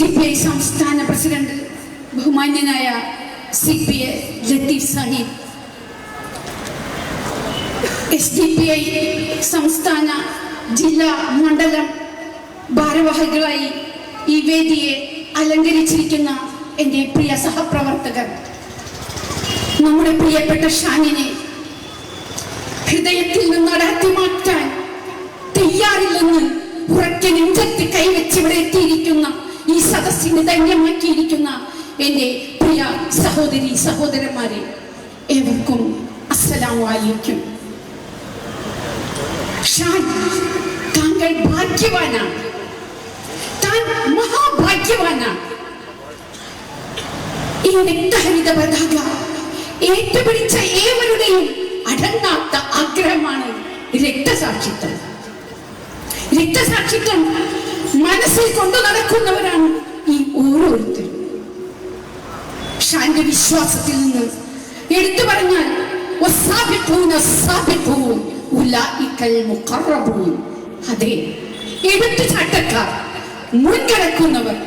D P I സംസ്ഥാന president ബഹുമാന്യനായ C P A Latheef Sahib. S D P I സംസ്ഥാന ജില്ലാ മണ്ഡലം ഭാരവാഹികളായി ഈ വേദിയെ അലങ്കരിച്ചിരിക്കുന്ന എന്റെ പ്രിയ സഹപ്രവർത്തകർ. നമ്മുടെ പ്രിയപ്പെട്ട ഷാനിനെ ഹൃദയത്തിൽ നിന്ന് അടർത്തി മാറ്റാൻ തയ്യാറില്ലെന്ന് ഉറക്കെ നെഞ്ചത്തി കൈവച്ച് ഇവിടെ എത്തിയിരിക്കുന്ന ഈ സദസ്സിന് ധന്യമാക്കിയിരിക്കുന്ന എന്റെ പ്രിയ സഹോദരി സഹോദരന്മാരെ ഏവർക്കും അസ്സലാമു അലൈക്കും. ഷാൻ താങ്കൾ ഭാഗ്യവാനാണ്. താൻ മഹാഭാഗ്യവാനാണ്. ഈ രക്തഹരിത പതാക ഏറ്റുപിടിച്ച ഏവരുടെയും അടങ്ങാത്ത ആഗ്രഹമാണ് രക്തസാക്ഷിത്വം. രക്തസാക്ഷിത്വം മനസ്സിൽ കൊണ്ടു നടക്കുന്നവരാണ് ഈ ഓരോരുത്തരും. ഷാന്റെ വിശ്വാസത്തിൽ നിന്ന് എടുത്തു പറഞ്ഞാൽ അതെ എടുത്തു ചാട്ടക്കാർ മുൻകിടക്കുന്നവർ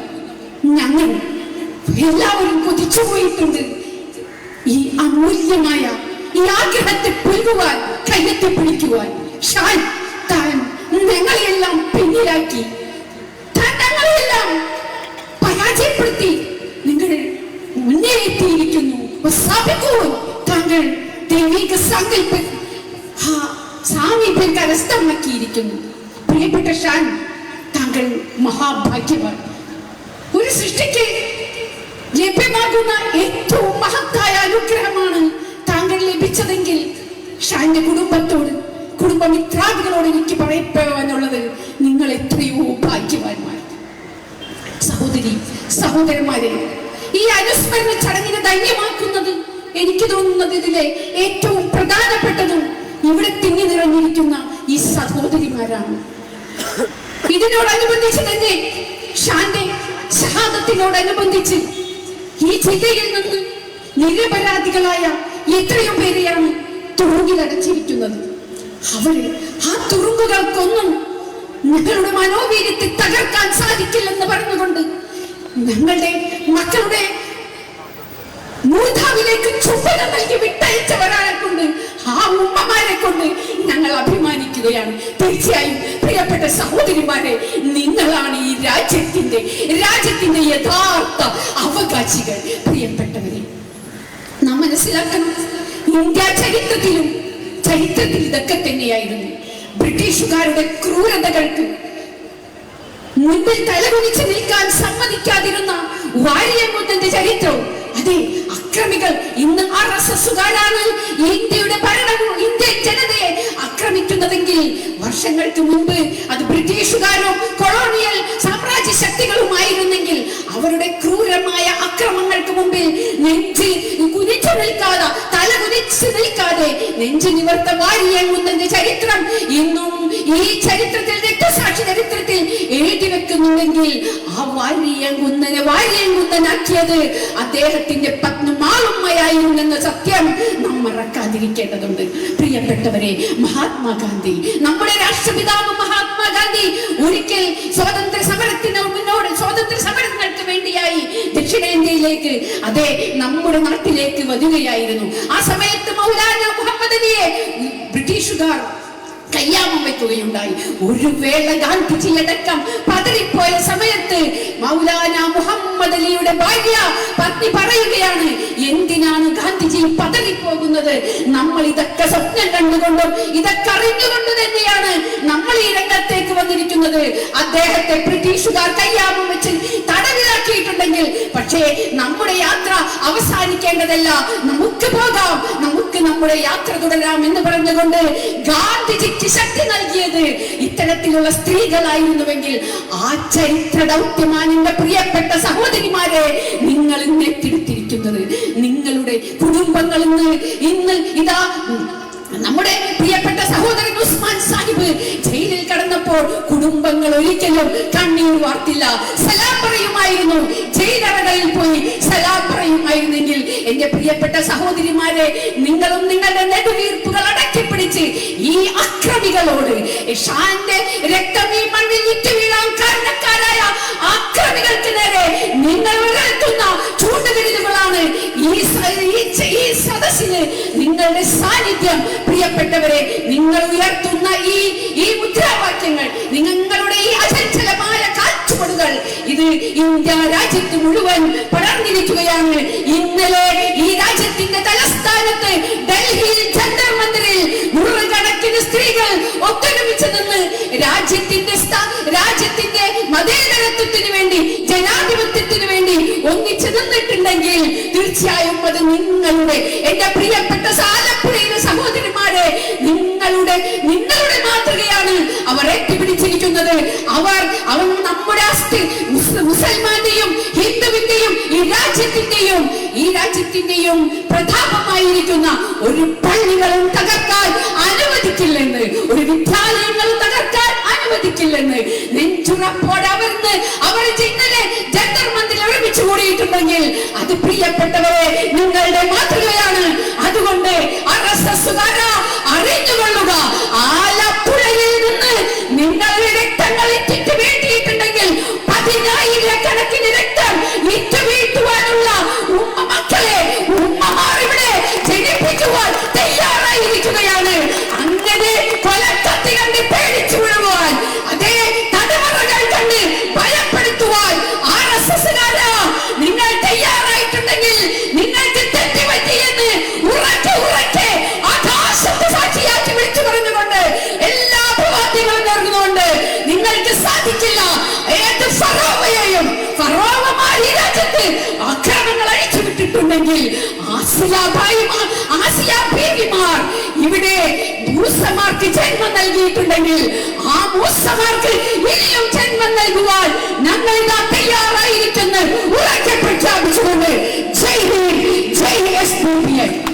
ഞങ്ങൾ എല്ലാവരും കൊതിച്ചു പോയിട്ടുണ്ട്. ഈ അമൂല്യമായ ഈ ആഗ്രഹത്തെ പുൽകുവാൻ കയ്യത്തെ പിടിക്കുവാൻ ഷാൻ താൻ ഞങ്ങളെയെല്ലാം പിന്നിലാക്കി. സാധിക്കും താങ്കൾ ദൈവിക സങ്കല്പ സാമീപ്യം കരസ്ഥമാക്കിയിരിക്കുന്നു. പ്രിയപ്പെട്ട ഷാൻ താങ്കൾ മഹാഭാഗ്യവാൻ. ഒരു സൃഷ്ടിക്ക് ലഭ്യമാകുന്ന ഏറ്റവും മഹത്തായ അനുഗ്രഹമാണ് താങ്കൾ ലഭിച്ചതെങ്കിൽ ഷാന്റെ കുടുംബത്തോട് കുടുംബമിത്രാദികളോട് എനിക്ക് പറയപ്പെടാനുള്ളത് നിങ്ങൾ എത്രയോ ഭാഗ്യവാന്മാർ. സഹോദരി സഹോദരന്മാരെ ഈ അനുസ്മരണ ചടങ്ങിനെ ധന്യമാക്കുന്നത് എനിക്ക് തോന്നുന്നത് ഇതിലെ ഏറ്റവും പ്രധാനപ്പെട്ടതും ഇവിടെ തിങ്ങി നിറഞ്ഞിരിക്കുന്ന ഈ സഹോദരിമാരാണ്. ഇതിനോടനുബന്ധിച്ച് തന്നെ ഷാന്റെ ഷഹാദത്തിനോടനുബന്ധിച്ച് ഈ ജില്ലയിൽ നിന്ന് നിരപരാധികളായ എത്രയോ പേരെയാണ് തുറുങ്കിലടച്ചിരിക്കുന്നത് അവർ ആ തുറുങ്കുകൾക്കൊന്നും നിങ്ങളുടെ മനോവീര്യത്തെ തകർക്കാൻ സാധിക്കില്ലെന്ന് പറഞ്ഞുകൊണ്ട് ഞങ്ങളുടെ മക്കളുടെ മൂർധാവിലേക്ക് ചുംബനം നൽകി വിട്ടയച്ചവരാളെ കൊണ്ട് ആ ഉമ്മമാരെ കൊണ്ട് ഞങ്ങൾ അഭിമാനിക്കുകയാണ്. തീർച്ചയായും പ്രിയപ്പെട്ട സഹോദരിമാരെ നിങ്ങളാണ് ഈ രാജ്യത്തിന്റെ രാജ്യത്തിന്റെ യഥാർത്ഥ അവകാശികൾ. പ്രിയപ്പെട്ടവരെ നാം മനസ്സിലാക്കണം ഇന്ത്യ ചരിത്രത്തിലും ചരിത്രത്തിൽ ഇതൊക്കെ തന്നെയായിരുന്നു. ബ്രിട്ടീഷുകാരുടെ ക്രൂരതകൾക്ക് മുൻപിൽ തലകുനിച്ച് നിൽക്കാൻ സമ്മതിക്കാതിരുന്ന ചരിത്രവും അതെ അക്രമികൾ ഇന്ന് ആർ എസ് എസുകാരാണ് ഇന്ത്യയുടെ ഭരണം ഇന്ത്യൻ ജനതയെ ആക്രമിക്കുന്നതെങ്കിൽ വർഷങ്ങൾക്ക് മുമ്പ് അത് ബ്രിട്ടീഷുകാരും കൊളോണിയൽ സാമ്രാജ്യ ശക്തികളുമായിരുന്നെങ്കിൽ അവരുടെ ക്രൂരമായ അക്രമങ്ങൾക്ക് മുമ്പിൽ നെഞ്ച് കുനിച്ചു നിൽക്കാതെ തല കുനിച്ചു നിൽക്കാതെ നെഞ്ചു നിവർത്ത വാരിയങ്ങുന്നതിന്റെ ചരിത്രം ഇന്നും ഈ ചരിത്രത്തിൽ രക്തസാക്ഷി ചരിത്രത്തിൽ എഴുതി വാര്യൻ ആ വാര്യൻ കുന്നനാക്കിയത് അദ്ദേഹത്തിന്റെ പത്നി മാളുമ്മയായിരുന്നെന്ന സത്യം നാം മറക്കാതിരിക്കേണ്ടതുണ്ട്. പ്രിയപ്പെട്ടവരെ മഹാത്മാഗാന്ധി നമ്മുടെ രാഷ്ട്രപിതാവ് മഹാത്മാഗാന്ധി ഒരിക്കൽ സ്വാതന്ത്ര്യ സമരത്തിന് മുന്നോട് സ്വാതന്ത്ര്യ സമരങ്ങൾക്ക് വേണ്ടിയായി ദക്ഷിണേന്ത്യയിലേക്ക് അതെ നമ്മുടെ നാട്ടിലേക്ക് വരികയായിരുന്നു. ആ സമയത്ത് മൗലാന മുഹമ്മദ് അലിയെ ബ്രിട്ടീഷുകാർ കയ്യാമം വെക്കുകയുണ്ടായി ഒരു വേള ഗാന്ധിജി അടക്കം പതറിപ്പോയ സമയത്ത് മൗലാന മുഹമ്മദ് അലിയുടെ ഭാര്യ പത്നി പറയുകയാണ് എന്തിനാണ് ഗാന്ധിജി പതറിപ്പോകുന്നത്? നമ്മൾ ഇതൊക്കെ സ്വപ്നം കണ്ടുകൊണ്ടും ഇതൊക്കെ അറിഞ്ഞുകൊണ്ട് തന്നെയാണ് നമ്മൾ ഈ രംഗത്തേക്ക് വന്നിരിക്കുന്നത്. അദ്ദേഹത്തെ ബ്രിട്ടീഷുകാർ കയ്യാമം വെച്ച് തടവിലാക്കിയിട്ടുണ്ടെങ്കിൽ പക്ഷേ നമ്മുടെ യാത്ര അവസാനിക്കേണ്ടതല്ല. നമുക്ക് പോകാം. നമുക്ക് നമ്മുടെ യാത്ര തുടരാം എന്ന് പറഞ്ഞുകൊണ്ട് ഗാന്ധിജിക്ക് ശക്തി നൽകിയത് ഇത്തരത്തിലുള്ള സ്ത്രീകളായിരുന്നുവെങ്കിൽ ആ ചരിത്ര ദൗത്യമാണ് എന്റെ പ്രിയപ്പെട്ട സഹോദരിമാരെ നിങ്ങൾ ഇന്ന് ഏറ്റെടുത്തിരിക്കുന്നത് നിങ്ങളുടെ കുടുംബങ്ങൾ ഇന്ന് ഇന്ന് ഇതാ നമ്മുടെ പ്രിയപ്പെട്ട സഹോദരൻ ഉസ്മാൻ സാഹിബ് ജയിലിൽ കടന്നപ്പോൾ കുടുംബങ്ങൾ ഒരിക്കലും കണ്ണീർ വാർത്തില്ല. സലാം പറയുമായിരുന്നു ജയിലറകളിൽ പോയി സലാം പറയുമായിരുന്നെങ്കിൽ എന്റെ പ്രിയപ്പെട്ട സഹോദരിമാരെ നിങ്ങളും നിങ്ങളുടെ നെടുവീർപ്പുകൾ അടക്കി പിടിച്ച് പിടിച്ച് ഈ അക്രമികളോട് ഷാന്റെ രക്തം ഈ മണ്ണിൽ വീഴാൻ കാരണക്കാരായ അക്രമികൾക്ക് നേരെ നിങ്ങൾ ഉയർത്തുന്ന ചൂണ്ടുവിരലുകളാണ് ഈ സദസ്സിന് നിങ്ങളുടെ സാന്നിധ്യം. പ്രിയപ്പെട്ടവരെ നിങ്ങൾ ഉയർത്തുന്ന ഈ ഈ മുദ്രാവാക്യങ്ങൾ നിങ്ങളുടെ ഈ അചഞ്ചലമായ കാഴ്ചപ്പാടുകൾ ഇത് ഇന്ത്യ രാജ്യത്ത് മുഴുവൻ പടർന്നിരിക്കുകയാണ്. ഇന്നലെ ഈ രാജ്യത്തിന്റെ തലസ്ഥാനത്ത് ഡൽഹിയിൽ ജന്തർ നൂറുകണക്കിന് സ്ത്രീകൾ ഒത്തൊരുമിച്ച് നിന്ന് രാജ്യത്തിന്റെ രാജ്യത്തിന്റെ മതേതരത്വത്തിന് വേണ്ടി ജനാധിപത്യത്തിന് വേണ്ടി ഒന്നിച്ചു നിന്നിട്ടുണ്ടെങ്കിൽ തീർച്ചയായും അത് നിങ്ങളുടെ എന്റെ പ്രിയപ്പെട്ട സാലപ്പുഴയിലെ സഹോദരിമാരെ നിങ്ങളുടെ അവർ ഏറ്റുപിടിച്ചിരിക്കുന്നത് അവർ അവൻ നമ്മുടെ മുസൽമാന്റെയും ഹിന്ദുവിന്റെയും ഈ രാജ്യത്തിന്റെയും ഈ രാജ്യത്തിന്റെയും പ്രതാപമായിരിക്കുന്ന ഒരു പള്ളികളും തകർക്കാൻ അനുവദിക്കില്ലെന്ന് ഒരു വിദ്യാലയങ്ങളും തകർക്കാൻ അനുവദിക്കില്ലെന്ന് നെഞ്ചുറപ്പോടെ അവർന്ന് അവർ ഇന്നലെ ജന്തർ മന്ദിൽ ഒരുമിച്ച് കൂടിയിട്ടുണ്ടെങ്കിൽ അത് പ്രിയപ്പെട്ടവരെ നിങ്ങളുടെ മാതൃകയാണ്. അതുകൊണ്ട് അറിഞ്ഞുകൊള്ളുക ഉണ്ടെങ്കിൽ ഇവിടെ മൂസമാർക്ക് ജന്മം നൽകിയിട്ടുണ്ടെങ്കിൽ ആ മൂസമാർക്ക് ഇനിയും ജന്മം നൽകുവാൻ ഞങ്ങൾ ഇതാ തയ്യാറായിരിക്കുന്നു. ഉറക്കെ പ്രഖ്യാപിച്ചുകൊണ്ട് ജയ് ജയ് എസ്